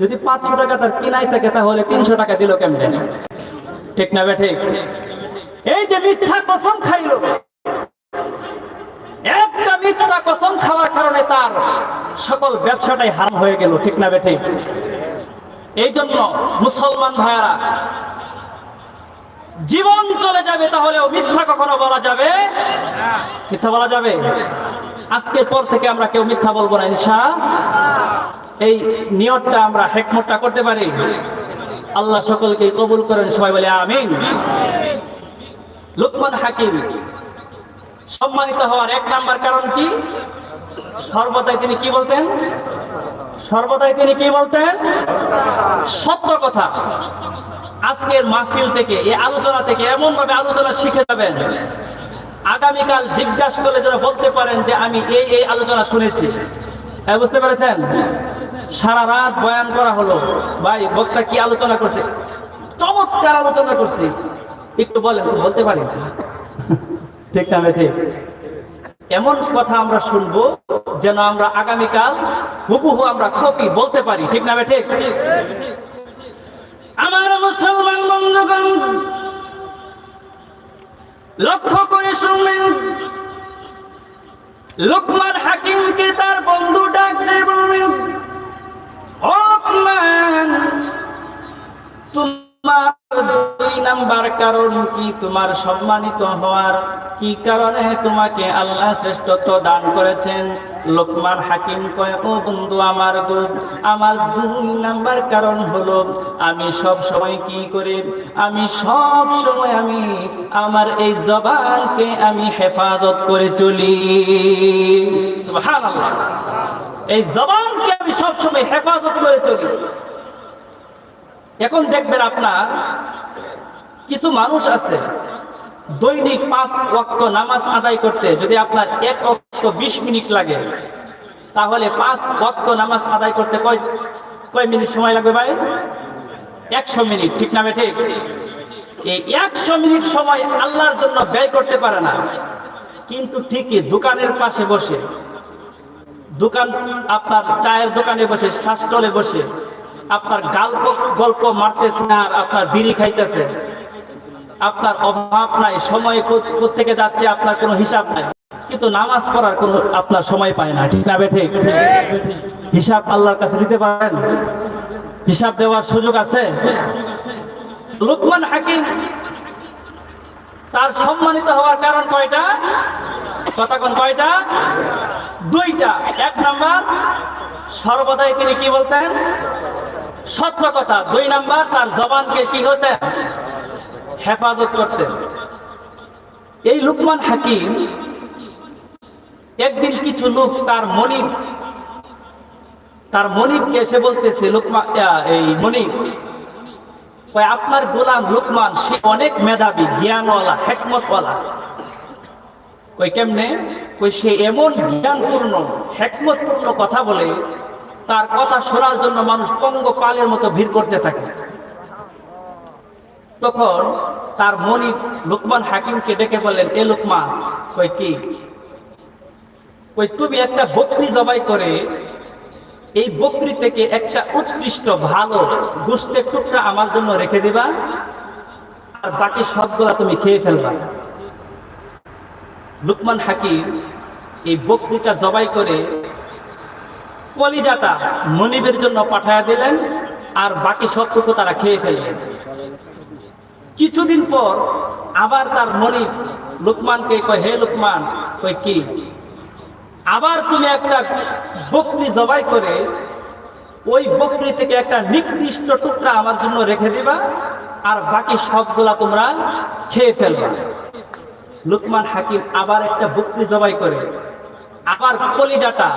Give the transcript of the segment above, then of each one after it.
যদি পাঁচশো টাকা তার কিনাই থাকে, তাহলে তিনশো টাকা দিল কেমনে? ঠিক না বে ঠিক? এই যে মিথ্যা কসম খাইলো একটা মিথ্যা কসম খাওয়ার কারণে তার সকল ব্যবসাটাই হারাম হয়ে গেল, ঠিক না বে ঠিক? এই জন্য মুসলমান ভাইয়ারা, জীবন চলে যাবে তাহলেও মিথ্যা কখনো বলা যাবে? মিথ্যা বলা যাবে? আজকের পর থেকে আমরা কেউ মিথ্যা বলব না, ইনশা এই নিয়তটা আমরা হেকমতটা করতে পারি। আল্লাহ সকলকে কবুল করেন, সবাই বলে আমিন। লুকমান হাকিম, সম্মানিত হওয়ার এক নাম্বার কারণ কি? সর্বদাই তিনি কি বলতেন? সর্বদাই তিনি কি বলতেন? সত্য কথা। আজকের মাহফিল থেকে, এই আলোচনা থেকে এমন ভাবে আলোচনা শিখে যাবেন। আগামীকাল জিজ্ঞাসা করলে যেন বলতে পারেন যে আমি এই এই আলোচনা শুনেছি। হ্যাঁ বুঝতে পেরেছেন? সারা রাত বয়ান করা হলো। ভাই বক্তা কি আলোচনা করছে? চমৎকার আলোচনা করছে। একটু বলেন বলতে পারি ঠিক না ঠিক। এমন কথা আমরা শুনব যেন আমরা আগামীকাল হুবহু আমরা কপি বলতে পারি। ঠিক না ঠিক? আমার মুসলমান বন্ধুগণ লক্ষ্য করে শুনলেন লোকমান হাকিমকে তার বন্ধু ডাক দিয়ে কারণ কি তোমার সম্মানিত হওয়ার? কি কারণে তোমাকে আল্লাহ শ্রেষ্ঠত্ব দান করেছেন? লোকমান হাকিম কয়, ও বন্ধু আমার গো, আমার দুই নাম্বার কারণ হলো আমি সব সময় কি করে? আমি সব সময় আমি আমার এই জবানকে আমি হেফাজত করে চলি। এই জবানকে আমি সব সময় হেফাজত করে চলি। এখন দেখবেন আপনার কিছু মানুষ আছে, দৈনিক পাঁচ ওয়াক্ত নামাজ আদায় করতে যদি আপনার এক ওয়াক্ত বিশ মিনিট লাগে, তাহলে পাঁচ ওয়াক্ত নামাজ আদায় করতে কয় কয় মিনিট সময় লাগবে ভাই? একশো মিনিট, ঠিক না ঠিক? এই একশো মিনিট সময় আল্লাহর জন্য ব্যয় করতে পারে না, কিন্তু ঠিকই দোকানের পাশে বসে, দোকান আপনার চায়ের দোকানে বসে শ্বাসটলে বসে, আপনার গল্প গল্প মারতেছে আর আপনার বিড়ি খাইতেছে আপনার অভাব নাই, সময় থেকে যাচ্ছে আপনার কোনো হিসাব নাই। কিন্তু নামাজ পড়ার কোনো আপনার সময় পায় না, ঠিক না বেঠে হিসাব আল্লাহর কাছে দিতে পারেন? হিসাব দেওয়ার সুযোগ আছে? লুকমান হাকিম, তার সম্মানিত হওয়ার কারণ কয়টা? কথা কোন কয়টা? দুইটা। এক নাম্বার, সর্বদাই তিনি কি বলতেন? সত্য কথা। দুই নাম্বার, তার জবানকে কি হতেন? হেফাজত করতেন। এই লুকমান হাকিম একদিন কিছু লোক তার মনিব, তার মনিবকে এসে বলতেছে লুকমান এই মনিব, কয়, আপনার গোলাম লুকমান, সে অনেক মেধাবী, জ্ঞানওয়ালা, হেকমতওয়ালা। কই কেমনে? কই সে এমন জ্ঞানপূর্ণ, হেকমতপূর্ণ কথা বলে, তার কথা শোনার জন্য মানুষ পঙ্গ পালের মতো ভিড় করতে থাকে। তখন তার মনি লুকমান হাকিমকে ডেকে বললেন, এ লুকমান, কই কি? কই তুমি একটা বকরি জবাই করে এই বকরি থেকে একটা উৎকৃষ্ট ভালো গোস্তের টুকরা আমার জন্য রেখে দিবা আর বাকি সবগুলা তুমি খেয়ে ফেলবা। লুকমান হাকিম এই বকরিটা জবাই করে কলিজাটা মনিবের জন্য পাঠায় দিলেন আর বাকি সবটুকু তারা খেয়ে ফেললেন। কিছুদিন পর আবার তার মনিব লুকমানকে কয়, হে লুকমান, কয় কি? আবার তুমি একটা বকরি জবাই করে ওই বকরি থেকে একটা নিকৃষ্ট টুকরা আমার জন্য রেখে দিবা আর বাকি সবগুলা তোমরা খেয়ে ফেলবা। লুকমান হাকিম আবার একটা বকরি জবাই করে আবার কলিজাটা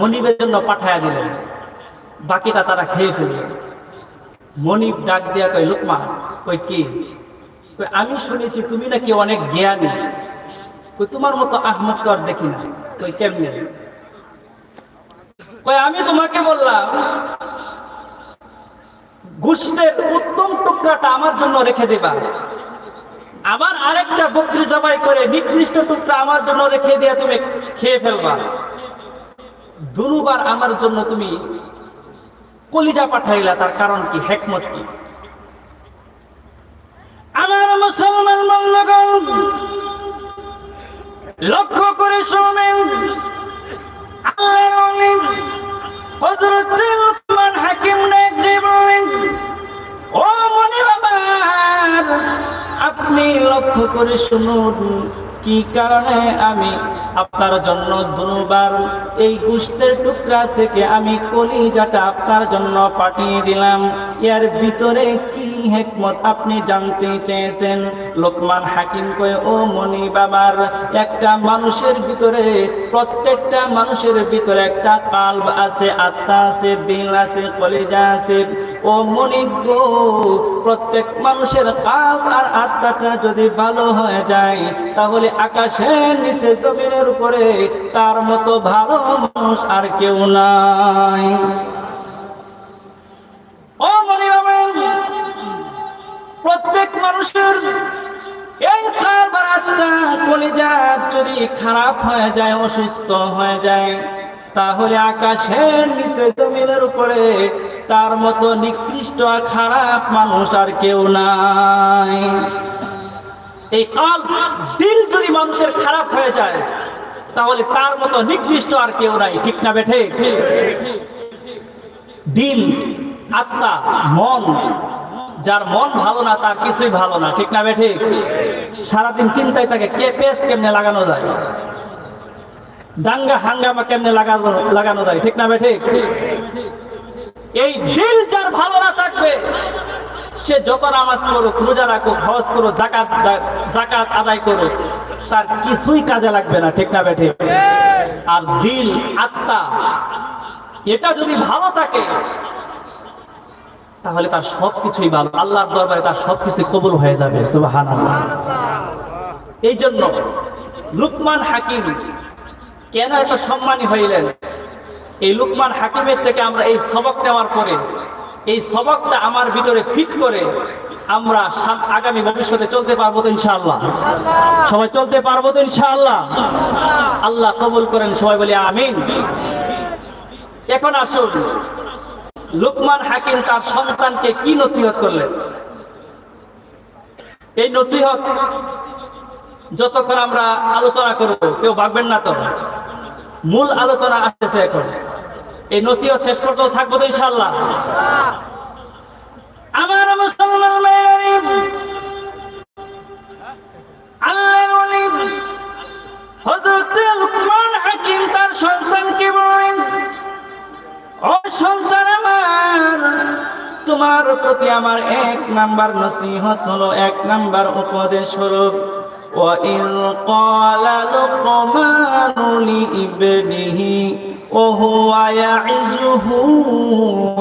মনিবের জন্য পাঠায়া দিলেন। বাকিটা তারা খেয়ে ফেললেন মনিব ডাক দিয়া কয়, লুকমান কই কি? কই, আমি শুনেছি তুমি নাকি অনেক জ্ঞানী। কই, তোমার মতো আহমদ তো আর দেখি না। কই, কেমনে? কই, আমি তোমাকে বললাম গুস্তের উত্তম টুকরাটা আমার জন্য রেখে দেবা। আবার আরেকটা বকরি জবাই করে নিকৃষ্ট টুকরা আমার জন্য রেখে দিয়ে তুমি খেয়ে ফেলবা। দুবার আমার জন্য তুমি কলিজা পাঠাইলা, তার কারণ কি? হেকমত কি? মুসলমান বন্ধগণ লক্ষ্য করে শোনেন। হাকিম ডাক দিয়ে ও বাবা আপনি লক্ষ্য করে শুনুন কি কারণে আমি আপনার জন্য দুবার এই গুস্তের টুকরা থেকে আমি কলিজাটা আপনার জন্য পাঠিয়ে দিলাম? এর ভিতরে কি হেকমত আপনি জানতে চেয়েছেন? লোকমান হাকিম কয়ে, ও মনি বাবার, একটা মানুষের ভিতরে, প্রত্যেকটা মানুষের ভিতরে একটা কাল্ব আছে, আত্মা আছে, দিল আছে, কলিজা আছে। ও মনি গো, প্রত্যেক মানুষের কাল আর আত্মাটা যদি ভালো হয়ে যায়, তাহলে আকাশের নিচে জমিনের উপরে তার মতো ভালো মানুষ আর কেউ নাই। ও প্রত্যেক মানুষের এই কলিজা যদি খারাপ হয়ে যায়, অসুস্থ হয়ে যায়, তাহলে আকাশের নিচে জমিনের উপরে তার মতো নিকৃষ্ট খারাপ মানুষ আর কেউ নাই। এই কাল দিল যদি মানুষের খারাপ হয়ে যায়, তাহলে তার মতো নিকৃষ্ট আর কেউ নাই, ঠিক না বেঠে? দিল, আত্মা, মন, যার মন ভালো না, তার কিছুই ভালো না, ঠিক না বেঠে? সারাদিন চিন্তায় থাকে কে পেস কেমনে লাগানো যায়? দাঙ্গা হাঙ্গামা কেমনে লাগানো লাগানো যায়, ঠিক না বেঠে? এই দিল যার ভালো না থাকবে, সে যত নামাজ করুক রোজা রাখুক, হজ করুক জাকাত জাকাত আদায় করুক, তার কিছুই কাজে লাগবে না, ঠিক না বেঠে? আর দিল, আত্মা, এটা যদি ভালো থাকে, তাহলে তার সবকিছুই ভালো। আল্লাহর দরবারে তার সবকিছু কবুল হয়ে যাবে এই জন্য লুকমান হাকিম কেন এত সম্মানী হইলেন? এই লুকমান হাকিমের থেকে আমরা এই সবক নেওয়ার পরে, এই সবকটা আমার ভিতরে ফিট করে আমরা আগামী ভবিষ্যতে চলতে পারব তো ইনশাআল্লাহ। সবাই চলতে পারব তো ইনশাআল্লাহ? আল্লাহ কবুল করেন, সবাই বলি আমিন। এখন আসুন, লুকমান হাকিম তার সন্তানকে কি নসিহত করলেন? এই নসিহত যতক্ষণ আমরা আলোচনা করব, কেউ ভাববেন না তো? মূল আলোচনা আসতেছে এখন। এই নসিহত শেষ পর্যন্ত থাকব তো ইনশাল্লাহ আমার মুসলমান হযরত লুকমান হাকিম তার সন্তানকে বলেন? ও সন্তান আমার, তোমার প্রতি আমার এক নাম্বার নসিহত হলো, এক নাম্বার উপদেশ হলো وإذ قال لقمان لابنه وهو يعزه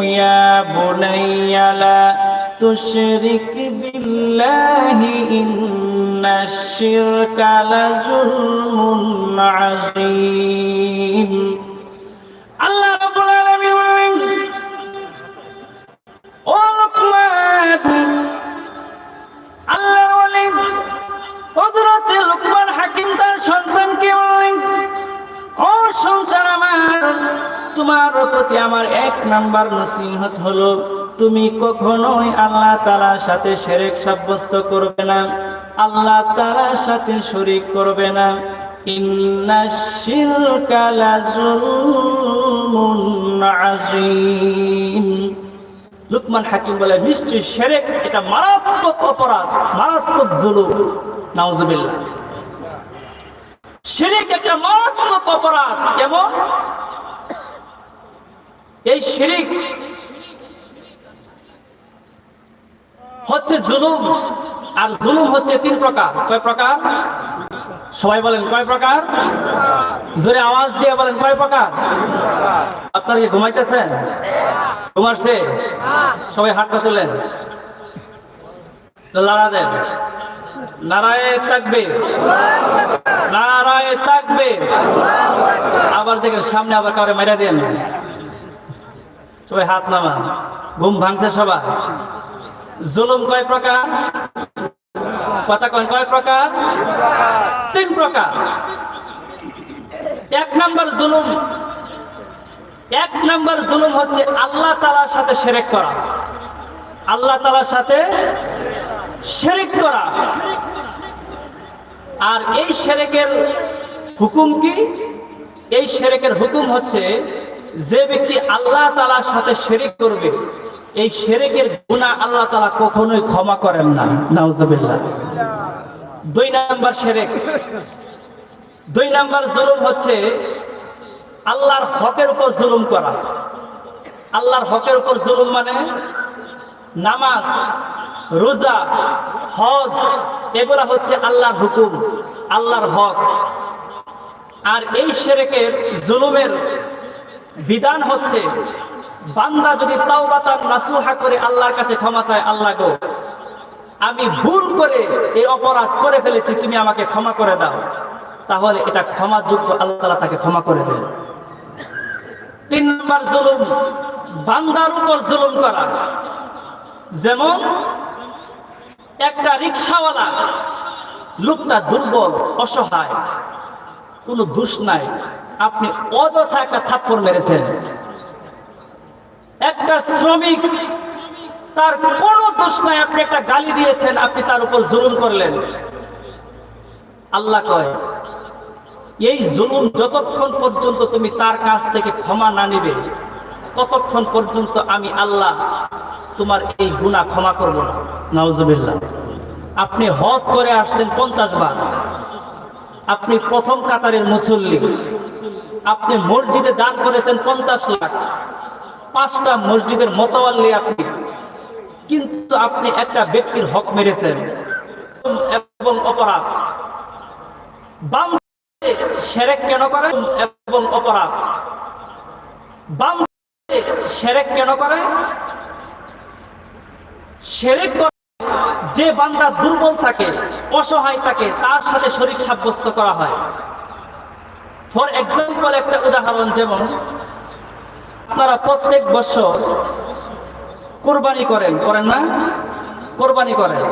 يا بني لا تشرك بالله إن الشرك لظلم عظيم নাম্বার নসিহত হলো, তুমি কখনোই আল্লাহ তাআলার সাথে শিরক সাব্যস্ত করবে না, আল্লাহ তাআলার সাথে শরীক করবে না। লুকমান হাকিম বলে নিশ্চয় সেরেক এটা মারাত্মক অপরাধ, মারাত্মক জুলুম। নাউজুবিল্লাহ। শিরিক একটা মারাত্মক অপরাধ। কেমন? এই শিরিক হচ্ছে জুলুম আর জুলুম হচ্ছে তিন প্রকার। কয় প্রকার? সবাই বলেন, কয় প্রকার? জোরে আওয়াজ দিয়ে বলেন, কয় প্রকার? আপনারা কি ঘুমাইতেছেন? ঘুমাচ্ছে সবাই হাতটা তোলেন। লাড়া দেন। নারায় থাকবে নারায় থাকবে আবার দেখেন সামনে আবার কাউরে মেরে দেন। সবাই হাত নামা ঘুম ভাঙছে সবাই। জুলুম কয় প্রকার? কথা কয় কয় প্রকার? তিন প্রকার। এক নাম্বার জুলুম। এক নাম্বার জুলুম হচ্ছে আল্লাহ তালার সাথে সেরেক করা। আল্লাহ তালার সাথে সেরেক করা। আর এই সেরেকের হুকুম কি? এই সেরেকের হুকুম হচ্ছে যে ব্যক্তি আল্লাহ তালার সাথে সেরেক করবে, এই সেরেকের গুণা আল্লাহ তালা কখনোই ক্ষমা করেন না। নাউজুবিল্লাহ। দুই নাম্বার শেরেক। দুই নাম্বার জুলুম হচ্ছে আল্লাহর হকের উপর জুলুম করা। আল্লাহর হকের উপর জুলুম মানে নামাজ, রোজা, হজ, এগুলা হচ্ছে আল্লাহর হুকুম, আল্লাহর হক। আর এই সেরেকের জুলুমের বিধান হচ্ছে, বান্দা যদি তাওবাতান নাসুহা করে আল্লাহর কাছে ক্ষমা চায়, আল্লাহ গো, আমি ভুল করে এই অপরাধ করে ফেলেছি, তুমি আমাকে ক্ষমা করে দাও। তাহলে এটা ক্ষমাযোগ্য আল্লাহ তাআলা তাকে ক্ষমা করে দেন। তিন নম্বর জুলুম, বান্দার উপর জুলুম করা। যেমন, একটা রিক্সাওয়ালা, লোকটা দুর্বল, অসহায়, কোনো দোষ নাই। আপনি অযথা একটা থাপ্পড় মেরেছেন। একটা শ্রমিক, তার কোনো দোষ নাই, আপনি একটা গালি দিয়েছেন, আপনি তার উপর জুলুম করলেন। আল্লাহ কয়, এই জুলুম যতক্ষণ পর্যন্ত তুমি তার কাছ থেকে ক্ষমা না নিবে, ততক্ষণ পর্যন্ত আমি আল্লাহ তোমার এই গুনাহ ক্ষমা করব না। আপনি হজ করে আসছেন পঞ্চাশ বার। আপনি প্রথম কাতারের মুসল্লি। আপনি মসজিদে দান করেছেন পঞ্চাশ লাখ। পাঁচটা মসজিদের মোতাবাল্লি আপনি। কিন্তু আপনি একটা ব্যক্তির হক মেরেছেন। এবং অপরাধ। বাম সেরেক কেন করে এবং অপরাধ। বাম সেরেক কেন করে সেরেক যে বান্দা দুর্বল থাকে, অসহায় থাকে, তার সাথে শরীর সাব্যস্ত করা হয়। ফর এক্সাম্পল একটা উদাহরণ যেমন আপনারা প্রত্যেক বছর কোরবানি করেন করেন না? কোরবানি করেন।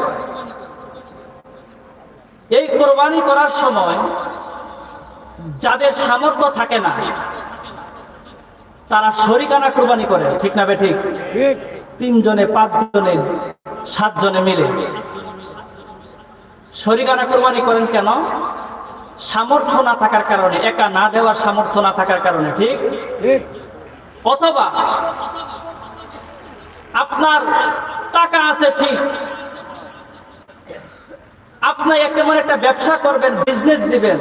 এই কোরবানি করার সময় যাদের সামর্থ্য থাকে না তারা শরিকানা কোরবানি করে ঠিক না ঠিক। তিনজনে পাঁচজনে সাতজনে মিলে। শরিকানা কোরবানি করেন কেন? সামর্থ্য না থাকার কারণে, একা না দেওয়ার সামর্থ্য না থাকার কারণে, ঠিক? অথবা আপনার টাকা আছে, ঠিক। আপনি এমন একটা ব্যবসা করবেন বিজনেস দিবেন,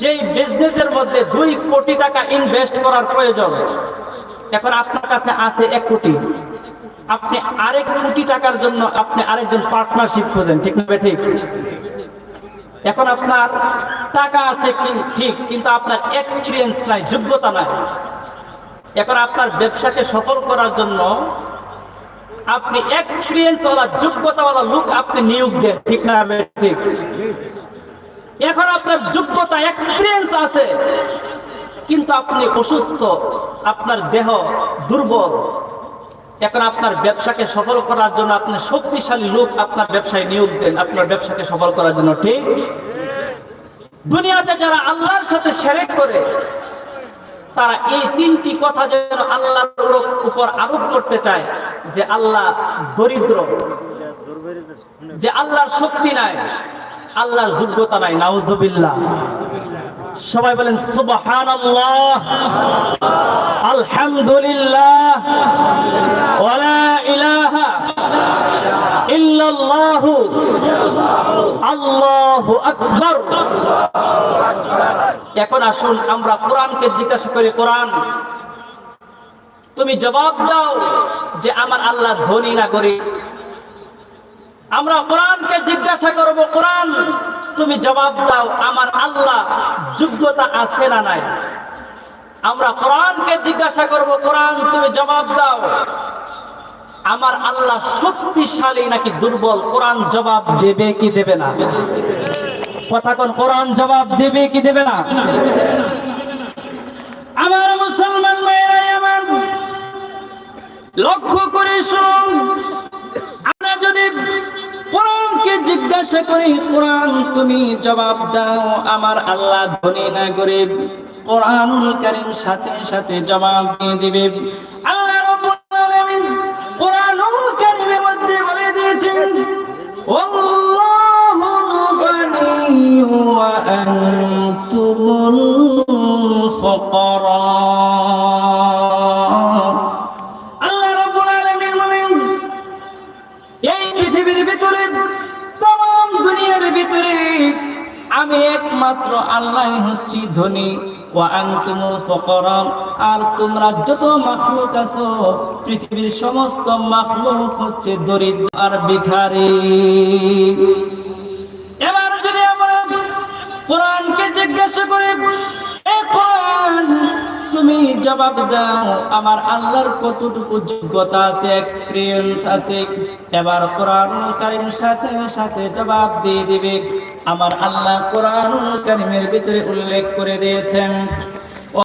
যেই বিজনেসের মধ্যে দুই কোটি টাকা ইনভেস্ট করার প্রয়োজন। এখন আপনার কাছে আছে এক কোটি। আপনি আরেক কোটি টাকার জন্য আপনি আরেকজন পার্টনারশিপ খোঁজেন, ঠিক না ঠিক? এখন আপনার টাকা আছে ঠিক, কিন্তু আপনার এক্সপিরিয়েন্স নাই, যোগ্যতা নাই। এখন আপনার ব্যবসাকে সফল করার জন্য আপনি এক্সপিরিয়েন্স ওয়ালা যোগ্যতাওয়ালা লোক আপনি নিয়োগ দেন, ঠিক না ঠিক? এখন আপনার যোগ্যতা এক্সপিরিয়েন্স আছে, কিন্তু আপনি অসুস্থ, আপনার দেহ দুর্বল এখন আপনার ব্যবসাকে সফল করার জন্য আপনি শক্তিশালী লোক আপনার ব্যবসায় নিয়োগ দেন, আপনার ব্যবসাকে সফল করার জন্য ঠিক? দুনিয়াতে যারা আল্লাহর সাথে সেরেক করে, তারা এই তিনটি কথা যেন আল্লাহর উপর আরোপ করতে চায় যে আল্লাহ দরিদ্র, যে আল্লাহর শক্তি নাই, আল্লাহর যোগ্যতা নাই। নাউজুবিল্লাহ। সবাই বলেন, সুবহানাল্লাহ, আলহামদুলিল্লাহ। এখন আসুন আমরা কোরআনকে জিজ্ঞাসা করি, কোরআন, তুমি জবাব দাও যে আমার আল্লাহ ধনী না গরিব। আমরা কোরআনকে জিজ্ঞাসা করব, কোরআন, তুমি জবাব দাও, আমার আল্লাহ যোগ্যতা আছে না নাই। আমরা কোরআনকে জিজ্ঞাসা করব, কোরআন, তুমি জবাব দাও, আমার আল্লাহ শক্তিশালী নাকি দুর্বল? কোরআন জবাব দেবে কি দেবে না? কথা কোন কোরআন জবাব দেবে কি দেবে না? আমার মুসলমান মেয়েরাই আমার লক্ষ্য করে শুনুন। আমরা যদি কোরআনকে জিজ্ঞাসা করি, কোরআন তুমি জবাব দাও, আমার আল্লাহ ধনী না গরিব। কোরআনুল কারীম সাথে সাথে জবাব দিয়ে দিবে। একমাত্র আল্লাহ হচ্ছি ধনী। আর তোমরা যত মাখলুক আছো, পৃথিবীর সমস্ত মাখলুক হচ্ছে দরিদ্র আর ভিখারি। জবাব দাও। আমার আল্লাহর কতটুকু যোগ্যতা আছে এক্সপিরিয়েন্স আছে, এবার কোরআন কারিম সাথে সাথে জবাব দিয়ে দিবে। আমার আল্লাহ কোরআন কারিমের ভিতরে উল্লেখ করে দিয়েছেন